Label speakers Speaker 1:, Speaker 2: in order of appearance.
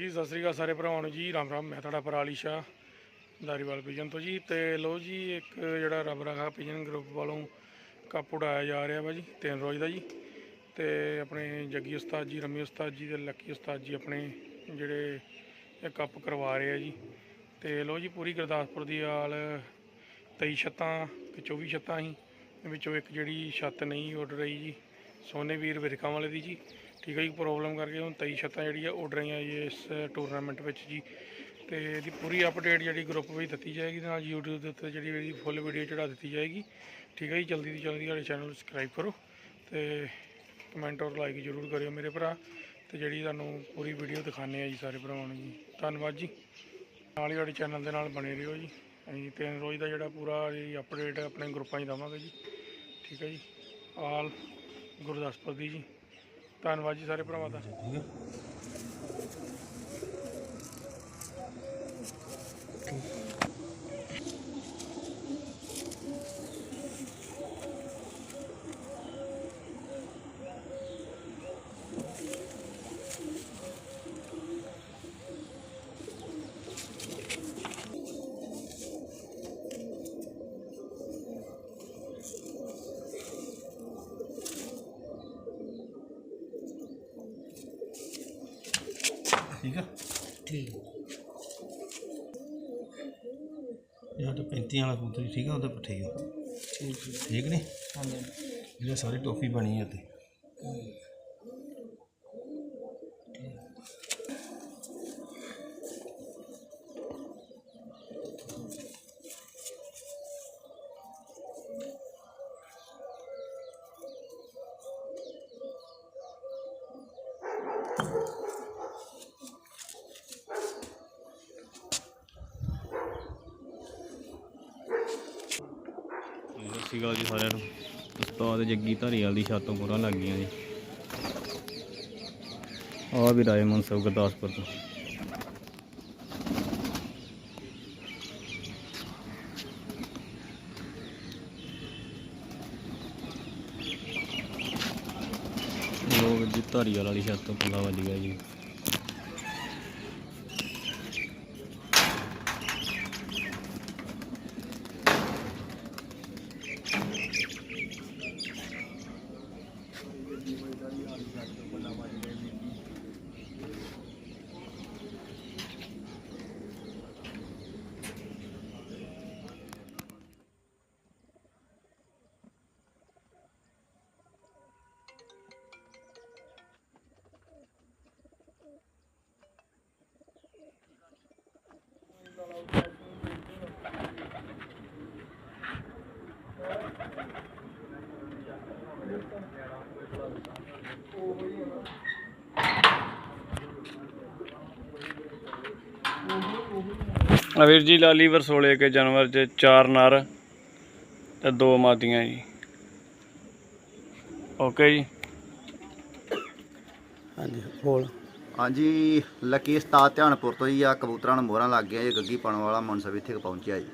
Speaker 1: ਜੀ, ਸਤਿ ਸ੍ਰੀ ਅਕਾਲ ਸਾਰੇ ਭਰਾਵਾਂ ਨੂੰ ਜੀ। ਰਾਮ ਰਾਮ, ਮੈਂ ਤੁਹਾਡਾ ਪਰਾਲੀ ਸ਼ਾਹ ਦਾਰੀਵਾਲ ਪਿਜਨ ਤੋਂ ਜੀ। ਤੇ ਲੋ ਜੀ, ਇੱਕ ਜਿਹੜਾ ਰੱਬ ਰਖਾ ਪਿਜਨ ਗਰੁੱਪ ਵੱਲੋਂ ਕੱਪ ਉਡਾਇਆ ਜਾ ਰਿਹਾ ਵਾ ਜੀ, ਤਿੰਨ ਰੋਜ਼ ਦਾ ਜੀ। ਤੇ ਆਪਣੇ ਜੱਗੀ ਉਸਤਾਦ ਜੀ, ਰਮੀ ਉਸਤਾਦ ਜੀ ਤੇ ਲੱਕੀ ਉਸਤਾਦ ਜੀ ਆਪਣੇ ਜਿਹੜੇ ਇਹ ਕੱਪ ਕਰਵਾ ਰਹੇ ਆ ਜੀ। ਤੇ ਲੋ ਜੀ, ਪੂਰੀ ਗੁਰਦਾਸਪੁਰ ਦੀ ਆਲ਼ 23 ਛੱਤਾਂ ਤੇ 24 ਛੱਤਾਂ ਸੀ। ਵਿੱਚੋਂ ਇੱਕ ਜਿਹੜੀ ਛੱਤ ਨਹੀਂ ਉੱਡ ਰਹੀ ਜੀ ਸੋਨੇ ਵੀਰ ਵਿਰਕਾਂ ਵਾਲੇ ਦੀ ਜੀ। ਠੀਕ ਹੈ ਜੀ ਪ੍ਰੋਬਲਮ ਕਰਕੇ ਹੁਣ 23 ਛੱਤਾਂ ਜਿਹੜੀ ਆ, ਉੱਡ ਰਹੀਆਂ ਜੀ ਇਸ ਟੂਰਨਾਮੈਂਟ ਵਿੱਚ ਜੀ। ਤੇ ਇਹਦੀ ਪੂਰੀ ਅਪਡੇਟ ਜਿਹੜੀ ਗਰੁੱਪ ਵਿੱਚ ਦਿੱਤੀ ਜਾਏਗੀ ਤੇ ਨਾਲ YouTube ਦੇ ਉੱਤੇ ਜਿਹੜੀ ਇਹਦੀ ਫੁੱਲ ਵੀਡੀਓ ਚੜਾ ਦਿੱਤੀ ਜਾਏਗੀ। ਠੀਕ ਹੈ ਜੀ, ਜਲਦੀ ਤੋਂ ਜਲਦੀ ਸਾਡੇ ਚੈਨਲ ਨੂੰ ਸਬਸਕ੍ਰਾਈਬ ਕਰੋ ਤੇ ਕਮੈਂਟ ਔਰ ਲਾਈਕ ਜ਼ਰੂਰ ਕਰਿਓ ਮੇਰੇ ਭਰਾ। ਤੇ ਜਿਹੜੀ ਤੁਹਾਨੂੰ ਪੂਰੀ ਵੀਡੀਓ ਦਿਖਾਣੇ ਆ ਜੀ ਸਾਰੇ ਭਰਾਵਾਂ ਨੂੰ ਜੀ। ਧੰਨਵਾਦ ਜੀ। ਨਾਲ ਹੀ ਸਾਡੇ ਚੈਨਲ ਦੇ ਨਾਲ ਬਣੇ ਰਹੋ ਜੀ। ਅਸੀਂ ਤਿੰਨ ਰੋਜ਼ ਦਾ ਜਿਹੜਾ ਪੂਰਾ ਜੀ ਅਪਡੇਟ ਆਪਣੇ ਗਰੁੱਪਾਂ 'ਚ ਦਵਾਂਗੇ ਜੀ। ਠੀਕ ਹੈ ਜੀ। ਆਲ ਗੁਰਦਾਸਪੁਰ ਦੀ ਜੀ। ਧੰਨਵਾਦ ਜੀ ਸਾਰੇ ਭਰਾਵਾਂ ਦਾ।
Speaker 2: ਠੀਕ ਆ?
Speaker 3: ਠੀਕ।
Speaker 2: ਇਹ ਤਾਂ 35 ਵਾਲਾ ਕਬੂਤਰ ਜੀ, ਠੀਕ ਆ ਉਹਦੇ ਪੱਠੇ ਆ।
Speaker 3: ਠੀਕ ਠੀਕ
Speaker 2: ਠੀਕ ਨੇ?
Speaker 3: ਹਾਂਜੀ।
Speaker 2: ਜਿਹੜਾ ਸਾਰੀ ਟੋਫੀ ਬਣੀ ਹੈ ਤੇ
Speaker 4: ਸ਼੍ਰੀ ਅਕਾਲ ਜੀ ਸਾਰਿਆਂ ਨੂੰ। ਉਸਤਾਦ ਜੱਗੀ ਧਾਰੀਵਾਲ ਦੀ ਛੱਤ ਤੋਂ ਲੱਗ ਗਈਆਂ ਜੀ। ਆ ਵੀ ਰਾਏ ਮਨਸਬ ਗੁਰਦਾਸਪੁਰ ਤੋਂ। ਲੋਕ ਜੀ ਧਾਰੀਵਾਲ ਵਾਲੀ ਛੱਤ ਤੋਂ ਪੂਰਾ ਵੱਜ ਗਿਆ ਜੀ। ਆ ਵੀਰ ਜੀ ਲਾਲੀ ਵਰਸੋਲੇ ਕੇ ਜਾਨਵਰ ਚ ਚਾਰ ਨਰ ਤੇ ਦੋ ਮਾਦੀਆਂ ਜੀ। ਓਕੇ ਜੀ?
Speaker 3: ਹਾਂਜੀ ਬੋਲ।
Speaker 5: ਹਾਂਜੀ ਲੱਕੀ ਉਸਤਾਦ ਧਿਆਨਪੁਰ ਤੋਂ ਜੀ ਆ ਕਬੂਤਰਾਂ ਨੂੰ ਮੋਹਰਾਂ ਲੱਗ ਗਿਆ ਜੀ ਗੱਗੀ ਪਾਉਣ ਵਾਲਾ ਮਨਸਬ ਇੱਥੇ ਪਹੁੰਚਿਆ ਜੀ।